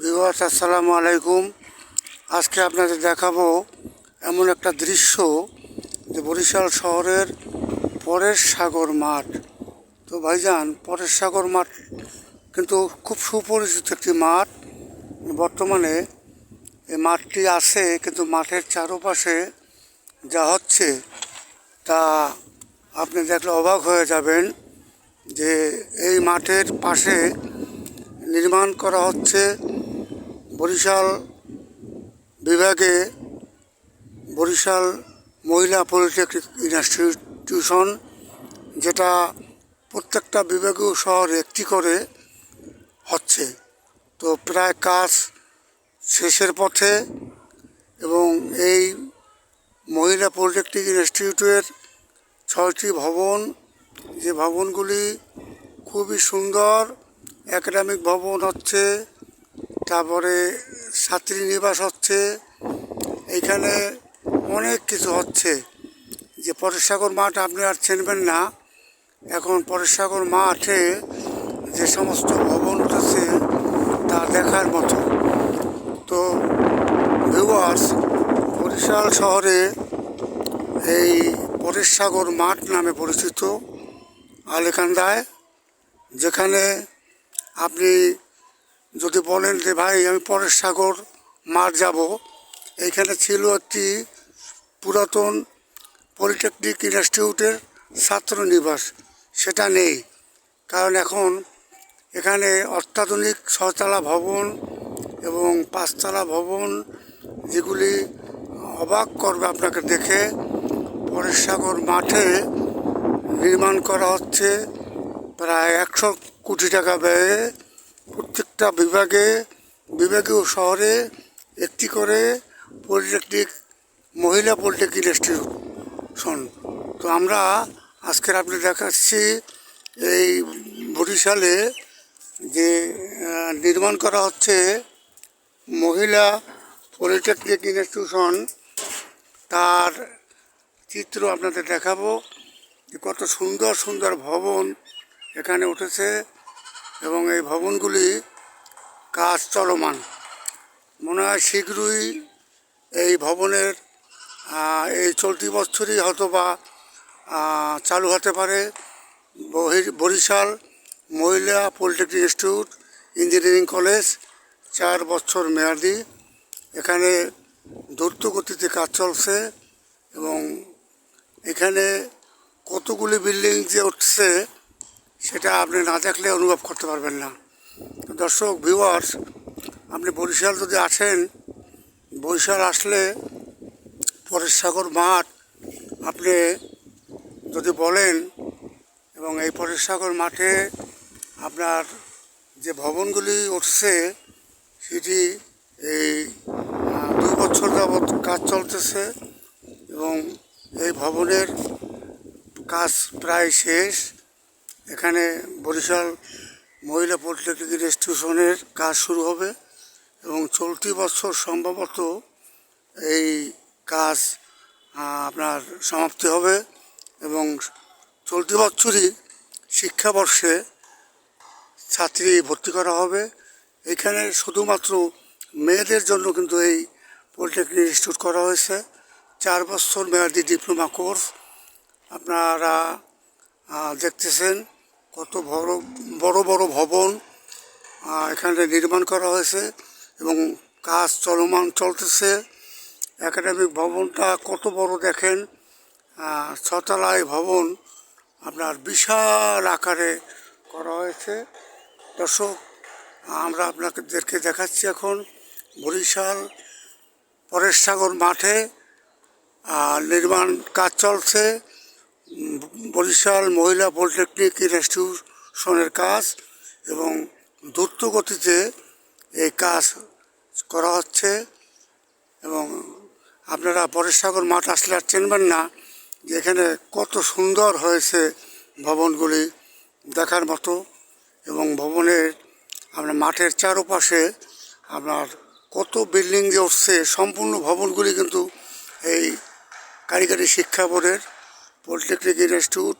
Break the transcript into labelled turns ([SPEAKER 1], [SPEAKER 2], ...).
[SPEAKER 1] Viewers, আসসালামু আলাইকুম। আজকে আপনাদের দেখাবো এমন একটা দৃশ্য যে বরিশাল শহরের পরেশ সাগর মাঠ। তো ভাইজান, পরেশ সাগর মাঠ কিন্তু খুব সুপরিচিত একটি মাঠ। বর্তমানে এই মাঠটি আছে, কিন্তু মাঠের চারপাশে যা হচ্ছে তা আপনি দেখলে অবাক হয়ে যাবেন যে এই মাঠের পাশে নির্মাণ করা হচ্ছে বরিশাল বিভাগে বরিশাল মহিলা পলিটেকনিক ইনস্টিটিউশন, যেটা প্রত্যেকটা বিভাগীয় শহর একটি করে হচ্ছে। তো প্রায় কাজ শেষের পথে এবং এই মহিলা পলিটেকনিক ইনস্টিটিউটের ছয়টি ভবন, যে ভবনগুলি খুবই সুন্দর, একাডেমিক ভবন হচ্ছে তারপরে ছাত্রী নিবাস হচ্ছে। এইখানে অনেক কিছু হচ্ছে। যে পরেশসাগর মাঠ আপনি আর চিনবেন না। এখন পরেশসাগর মাঠে যে সমস্ত ভবন উঠেছে তা দেখার মতো। তো ভিউয়ার্স বরিশাল শহরে এই পরেশসাগর মাঠ নামে পরিচিত আলেকান্দায়। যেখানে আপনি যদি বলেন যে, ভাই, আমি পরেশ সাগর মাঠ যাব। এইখানে ছিল একটি পুরাতন পলিটেকনিক ইনস্টিটিউটের ছাত্র নিবাস সেটা নেই। কারণ এখন এখানে অত্যাধুনিক ছতলা ভবন এবং পাঁচতলা ভবন যেগুলি অবাক করবে আপনাকে দেখে। পরেশ সাগর মাঠে নির্মাণ করা হচ্ছে প্রায় একশো কোটি টাকা ব্যয়ে। প্রত্যেকটা বিভাগে, বিভাগীয় শহরে একটি করে পলিটেকনিক, মহিলা পলিটেকনিক ইনস্টিটিউশন। তো আমরা আজকের আপনি দেখাচ্ছি এই বরিশালে যে নির্মাণ করা হচ্ছে মহিলা পলিটেকনিক ইনস্টিটিউশন, তার চিত্র আপনাদের দেখাবো যে কত সুন্দর সুন্দর ভবন এখানে উঠেছে এবং এই ভবনগুলি কাজ চলমান। মনে হয় শীঘ্রই এই ভবনের এই চলতি বছরই হয়তো বা চালু হতে পারে। বরিশাল মহিলা পলিটেকনিক ইনস্টিটিউট, ইঞ্জিনিয়ারিং কলেজ, চার বছর মেয়াদি। এখানে দ্রুত গতিতে কাজ চলছে এবং এখানে কতগুলি বিল্ডিং যে উঠছে, সেটা আপনি না দেখলে অনুভব করতে পারবেন না। দর্শক ভিউয়ার্স আপনি বরিশাল যদি আসেন, বরিশাল আসলে পরেশ সাগর মাঠ আপনি যদি বলেন এবং এই পরেশ সাগর মাঠে আপনার যে ভবনগুলি উঠছে, সেটি এই দুই বছর যাবৎ কাজ চলতেছে এবং এই ভবনের কাজ প্রায় শেষ। এখানে বরিশাল মহিলা পলিটেকনিক ইনস্টিটিউশনের কাজ শুরু হবে এবং চলতি বছর সম্ভবত এই কাজ আপনার সমাপ্তি হবে এবং চলতি বছরই শিক্ষাবর্ষে ছাত্রী ভর্তি করা হবে। এখানে শুধুমাত্র মেয়েদের জন্য কিন্তু এই পলিটেকনিক ইনস্টিটিউট করা হয়েছে। চার বছর মেয়াদি ডিপ্লোমা কোর্স আপনারা দেখতেছেন। কত বড় বড় বড় ভবন এখানে নির্মাণ করা হয়েছে এবং কাজ চলমান চলতেছে। একাডেমিক ভবনটা কত বড় দেখেন। ছতলায় ভবন আপনার বিশাল আকারে করা হয়েছে। দর্শক, আমরা আপনাদেরকে দেখাচ্ছি এখন বরিশাল পরেশ সাগর মাঠে নির্মাণ কাজ চলছে। বরিশাল মহিলা পলিটেকনিক ইনস্টিটিউশনের কাজ এবং দ্রুত গতিতে এই কাজ করা হচ্ছে এবং আপনারা পরেশসাগর মাঠ আসলে আর চিনবেন না যে এখানে কত সুন্দর হয়েছে ভবনগুলি দেখার মতো এবং ভবনের আপনার মাঠের চারপাশে আপনার কত বিল্ডিং যে উঠছে, সম্পূর্ণ ভবনগুলি কিন্তু এই কারিগরি শিক্ষা বোর্ডের পলিটেকনিক ইনস্টিটিউট